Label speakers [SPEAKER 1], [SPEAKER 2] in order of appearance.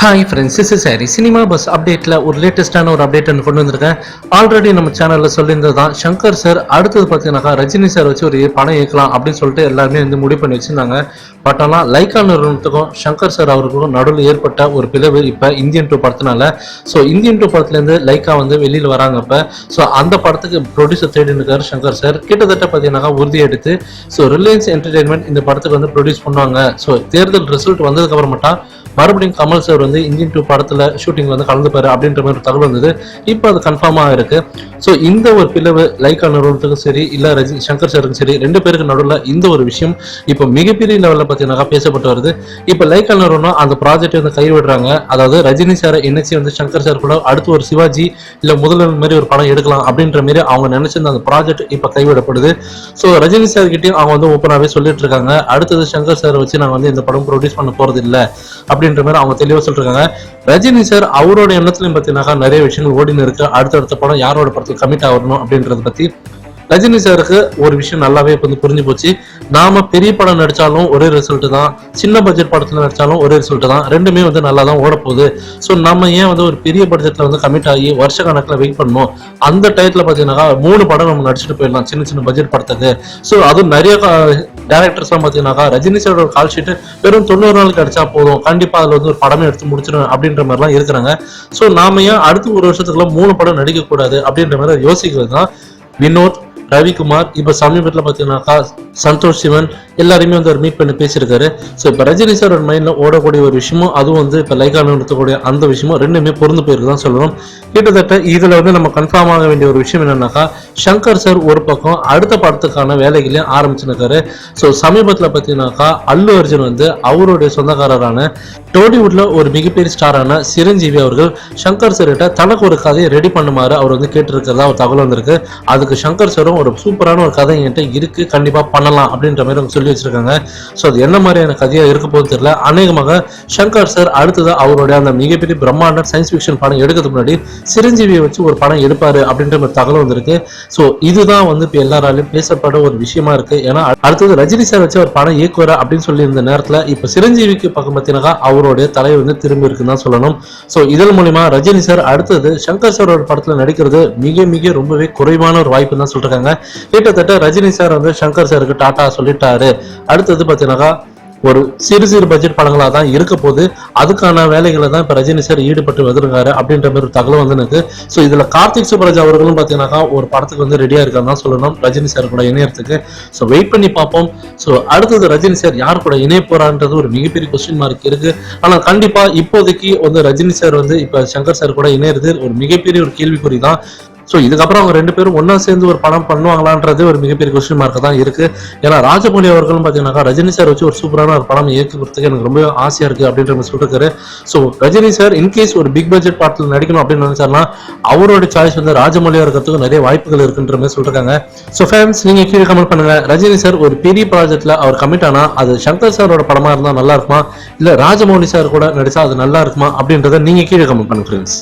[SPEAKER 1] Hi friends is சாரி cinema buzz அப்டேட்டில் ஒரு லேட்டஸ்ட்டான ஒரு அப்டேட் ஒன்று கொண்டு வந்திருக்கேன். ஆல்ரெடி நம்ம சேனலில் சொல்லியிருந்தது தான் சங்கர் சார் அடுத்தது பார்த்தீங்கன்னாக்கா ரஜினி சார் வச்சு ஒரு படம் இயக்கலாம் அப்படின்னு சொல்லிட்டு எல்லாருமே வந்து முடிவு பண்ணி வச்சிருந்தாங்க. பட் ஆனால் லைக்கா நிறுவனத்துக்கும் சங்கர் சார் அவருக்கும் நடுவில் ஏற்பட்ட ஒரு பிளவு இப்போ இந்தியன் டூ படத்தினால. ஸோ இந்தியன் டூ படத்துலேருந்து லைக்கா வந்து வெளியில் வராங்க இப்போ. ஸோ அந்த படத்துக்கு ப்ரொடியூசர் தேடி இருக்காரு சங்கர் சார். கிட்டத்தட்ட பார்த்தீங்கன்னாக்கா உறுதி எடுத்து ஸோ ரிலையன்ஸ் என்டர்டைன்மெண்ட் இந்த படத்துக்கு வந்து ப்ரொடியூஸ் பண்ணுவாங்க. ஸோ தேர்தல் ரிசல்ட் வந்ததுக்கு அப்புறமேட்டா மறுபடியும் கமல் சார் வந்து இந்தியன் டூ படத்தில் ஷூட்டிங் வந்து கலந்துப்பாரு அப்படின்ற மாதிரி ஒரு தகவல் வந்தது. இப்போ அது கன்ஃபார்மாக இருக்கு ஸோ இந்த ஒரு பிளவு லைக்கா நிறுவனத்துக்கும் சரி இல்லை ரஜினி சங்கர் சாருக்கும் சரி ரெண்டு பேருக்கு நடுவில் இந்த ஒரு விஷயம் இப்போ மிகப்பெரிய லெவலில் பார்த்தீங்கன்னா பேசப்பட்டு வருது. இப்போ லைக்கா நிறுவனம் அந்த ப்ராஜெக்ட் வந்து கைவிடுறாங்க அதாவது ரஜினி சாரை இணைச்சி வந்து சங்கர் சார் கூட அடுத்து ஒரு சிவாஜி இல்ல முதல்வர் மாதிரி ஒரு படம் எடுக்கலாம் அப்படின்ற மாதிரி அவங்க நினைச்சிருந்த அந்த ப்ராஜெக்ட் இப்போ கைவிடப்படுது. ஸோ ரஜினி சார் கிட்டயும் அவங்க வந்து ஓப்பனாகவே சொல்லிட்டு இருக்காங்க. அடுத்தது சங்கர் சார் வச்சு நாங்கள் வந்து இந்த படம் ப்ரொடியூஸ் பண்ண போறது இல்லை அப்படின்ற மாதிரி அவங்க தெளிவாக சொல்லிருக்காங்க. ரஜினி சார் அவரோட எண்ணத்துலையும் பார்த்தீங்கன்னாக்கா நிறைய விஷயங்கள் ஓடின்னு இருக்கு. அடுத்தடுத்த படம் யாரோட படத்துக்கு கமிட் ஆகணும் அப்படின்றத பத்தி ரஜினி சாருக்கு ஒரு விஷயம் நல்லாவே இப்போ வந்து புரிஞ்சு போச்சு. நாம பெரிய படம் நடிச்சாலும் ஒரே ரிசல்ட் தான். சின்ன பட்ஜெட் படத்துல நடிச்சாலும் ஒரே ரிசல்ட் தான். ரெண்டுமே வந்து நல்லா தான் ஓடப்போகுது. ஸோ நம்ம ஏன் வந்து ஒரு பெரிய பட்ஜெட்ல வந்து கமிட் ஆகி வருஷ கணக்கில் வெயிட் பண்ணணும்? அந்த டயத்தில் பார்த்தீங்கன்னாக்கா மூணு படம் நம்ம நடிச்சுட்டு போயிடலாம். சின்ன சின்ன பட்ஜெட் படத்துக்கு. ஸோ அதுவும் நிறைய டேரக்டர்ஸ்லாம் பார்த்தீங்கன்னாக்கா ரஜினி சாரோட கால் ஷீட் வெறும் தொண்ணூறு நாள் கிடைச்சா போதும். கண்டிப்பாக அதில் வந்து ஒரு படமே எடுத்து முடிச்சிடும் அப்படின்ற மாதிரிலாம் இருக்கிறாங்க. ஸோ நாம ஏன் அடுத்து ஒரு வருஷத்துக்குள்ள மூணு படம் நடிக்கக்கூடாது அப்படின்ற மாதிரி யோசிக்கிறது தான் வினோத் ரவிக்குமார் இப்போ சமீபத்தில் பார்த்தீங்கன்னாக்கா சந்தோஷ் சிவன் எல்லாரையுமே வந்து அவர் மீட் பண்ணி பேசியிருக்காரு. ஸோ இப்போ ரஜினி சார் மைண்டில் ஓடக்கூடிய ஒரு விஷயமும் அதுவும் வந்து இப்போ லைகா நிறுத்தக்கூடிய அந்த விஷயமும் ரெண்டுமே பொருந்து போயிருக்கு தான் சொல்லணும். கிட்டத்தட்ட இதில் வந்து நம்ம கன்ஃபார்ம் ஆக வேண்டிய ஒரு விஷயம் என்னன்னாக்கா சங்கர் சார் ஒரு பக்கம் அடுத்த படத்துக்கான வேலைகளையும் ஆரம்பிச்சிருக்காரு. ஸோ சமீபத்தில் பார்த்தீங்கன்னாக்கா அல்லு அர்ஜுன் வந்து அவருடைய சொந்தக்காரரான டோலிவுட்ல ஒரு மிகப்பெரிய ஸ்டாரான சிரஞ்சீவி அவர்கள் சங்கர் சார்கிட்ட தனக்கு ஒரு கதையை ரெடி பண்ணுமாறு அவர் வந்து கேட்டிருக்கிறதா ஒரு தகவல் வந்திருக்கு. அதுக்கு சங்கர் சாரும் ஒரு சூப்பரான ஒரு கதை என்கிட்ட இருக்கு. கண்டிப்பா பண்ணலாம் அப்படின்ற மாதிரி அவங்க சொல்லி வச்சிருக்காங்க. ஸோ அது என்ன மாதிரியான கதையா இருக்க போது தெரியல. அநேகமாக சங்கர் சார் அடுத்தது அவருடைய அந்த மிகப்பெரிய பிரம்மாண்ட சயின்ஸ் ஃபிக்ஷன் படம் எடுக்கிறதுக்கு முன்னாடி சிரஞ்சீவியை வச்சு ஒரு படம் எடுப்பாரு அப்படின்ற ஒரு தகவல் வந்திருக்கு. ஸோ இதுதான் வந்து இப்போ எல்லாராலையும் பேசப்பட ஒரு விஷயமா இருக்கு. ஏன்னா அடுத்தது ரஜினி சார் வச்சு ஒரு படம் இயக்குவார் அப்படின்னு சொல்லி இருந்த நேரத்தில் இப்போ சிரஞ்சீவிக்கு பக்கம் பார்த்தீங்கன்னா அவருடைய தலை வந்து திரும்பி இருக்குன்னு தான் சொல்லணும். ஸோ இதன் மூலிமா ரஜினி சார் அடுத்தது சங்கர் சார் ஒரு படத்துல நடிக்கிறது மிக மிக ரொம்பவே குறைவான ஒரு வாய்ப்பு தான் சொல்றாங்க கிட்டத்தட்ட ரஜினி சார் வந்து சங்கர் சாருக்கு டாட்டா சொல்லிட்டாரு. அடுத்தது பார்த்தீங்கன்னாக்கா ஒரு சிறு சிறு பட்ஜெட் படங்களாக தான் இருக்க போது அதுக்கான வேலைகளை தான் இப்போ ரஜினி சார் ஈடுபட்டு வந்திருக்காரு அப்படின்ற மாதிரி ஒரு தகவல் வந்து எனக்கு ஸோ இதில் கார்த்திக் சுப்ராஜ் அவர்களும் பார்த்தீங்கன்னாக்கா ஒரு படத்துக்கு வந்து ரெடியாக இருக்கான்னு தான் சொல்லணும். ரஜினி சார் கூட இணையறதுக்கு. ஸோ வெயிட் பண்ணி பார்ப்போம். ஸோ அடுத்தது ரஜினி சார் யார் கூட இணைய போறான்றது ஒரு மிகப்பெரிய கொஸ்டின் மார்க் இருக்கு. ஆனால் கண்டிப்பாக இப்போதைக்கு வந்து ரஜினி சார் வந்து இப்போ சங்கர் சார் கூட இணையிறது ஒரு மிகப்பெரிய ஒரு கேள்விக்குறி தான். ஸோ இதுக்கப்புறம் அவங்க ரெண்டு பேரும் ஒன்றா சேர்ந்து ஒரு படம் பண்ணுவாங்களான்றது ஒரு மிகப்பெரிய கொஸ்டின் மார்க்கு தான் இருக்கு. ஏன்னா ராஜமௌழி அவர்களும் பார்த்தீங்கன்னாக்கா ரஜினி சார் வச்சு ஒரு சூப்பரான ஒரு படம் இயக்கிறதுக்கு எனக்கு ரொம்ப ஆசையா இருக்கு அப்படின்ற மாதிரி சொல்லிருக்காரு. So Rajini sir in case ஒரு பிக் பட்ஜெட் படத்தில் நடிக்கணும் அப்படின்னு நினைச்சாருன்னா அவரோட சாய்ஸ் வந்து ராஜமௌழியா இருக்கிறதுக்கு நிறைய வாய்ப்புகள் இருக்குன்ற மாதிரி சொல்லிருக்காங்க. ஸோ ஃபேன்ஸ் நீங்க கீழே கமெண்ட் பண்ணுங்க. ரஜினி சார் ஒரு பெரிய ப்ராஜெக்ட்ல அவர் கமிட் ஆனா அது சங்கர் சாரோட படமா இருந்தா நல்லா இருக்குமா? இல்ல ராஜமௌழி சார் கூட நடிச்சா அது நல்லா இருக்குமா? அப்படின்றத நீங்க கீழே கமெண்ட் பண்ணுங்க ஃப்ரெண்ட்ஸ்